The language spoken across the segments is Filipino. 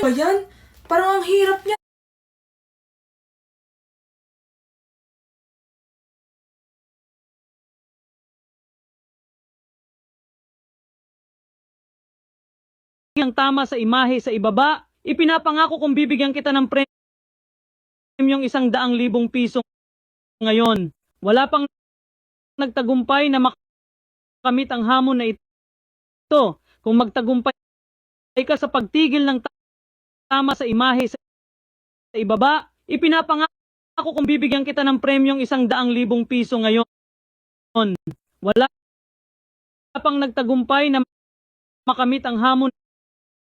ba yan? Parang ang hirap niya. ang tama sa imahe sa ibaba, ipinapangako kong bibigyan kita ng premyong isang daang libong piso ngayon. Wala pang nagtagumpay na makamit ang hamon na ito. Kung magtagumpay ka sa pagtigil ng tama sa imahe sa ibaba, ipinapangako kong bibigyan kita ng premyong isang daang libong piso ngayon. Wala pang nagtagumpay na makamit ang hamon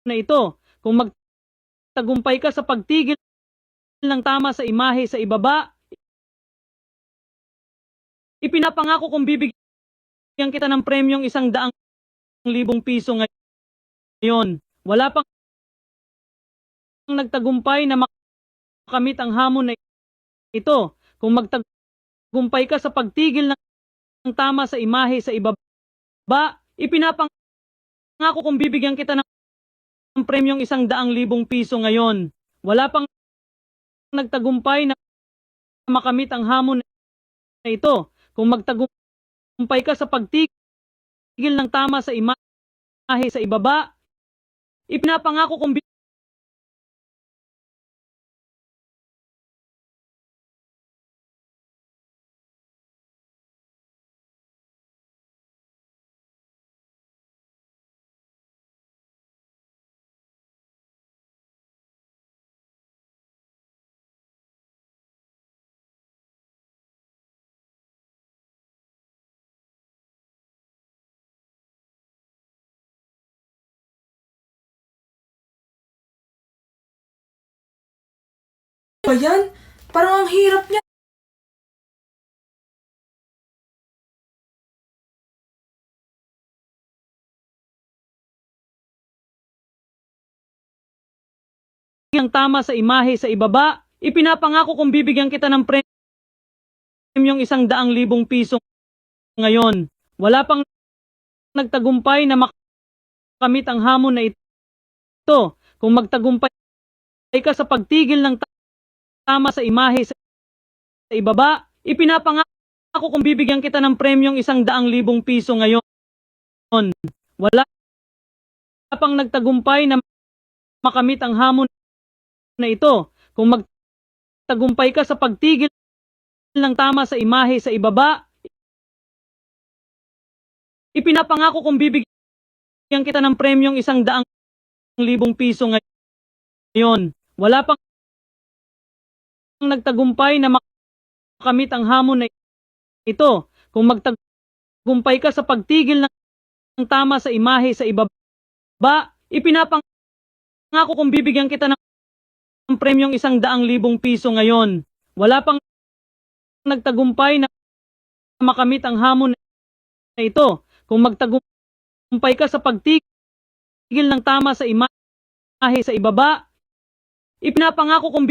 na ito. Kung magtagumpay ka sa pagtigil ng tama sa imahe sa ibaba, ipinapangako kong bibigyan kita ng premyong isang daang libong piso ngayon. Wala pang nagtagumpay na makamit ang hamon na ito. Kung magtagumpay ka sa pagtigil ng tama sa imahe sa ibaba, ipinapangako kong bibigyan kita ng ang premyong isang daang libong piso ngayon. Wala pang nagtagumpay na makamit ang hamon na ito. Kung magtagumpay ka sa pagtigil ng tama sa imahe sa ibaba, ipinapangako kong yan? Parang ang hirap niya. ang tama sa imahe sa ibaba, ipinapangako kong bibigyan kita ng premyong isang daang libong piso ngayon. Wala pang nagtagumpay na makamit ang hamon na ito. Kung magtagumpay ka sa pagtigil ng tama sa imahe sa ibaba, ipinapangako kong bibigyan kita ng premyong isang daang libong piso ngayon. Wala pang nagtagumpay na makamit ang hamon na ito. Kung magtagumpay ka sa pagtigil ng tama sa imahe sa ibaba, ipinapangako kong bibigyan kita ng premyong isang daang libong piso ngayon. Wala pang nagtagumpay na makamit ang hamon na ito. Kung magtagumpay ka sa pagtigil ng tama sa imahe sa ibaba, ipinapangako kong bibigyan kita ng premyong isang daang libong piso ngayon. Wala pang nagtagumpay na makamit ang hamon na ito. Kung magtagumpay ka sa pagtigil ng tama sa imahe sa ibaba, ipinapangako kong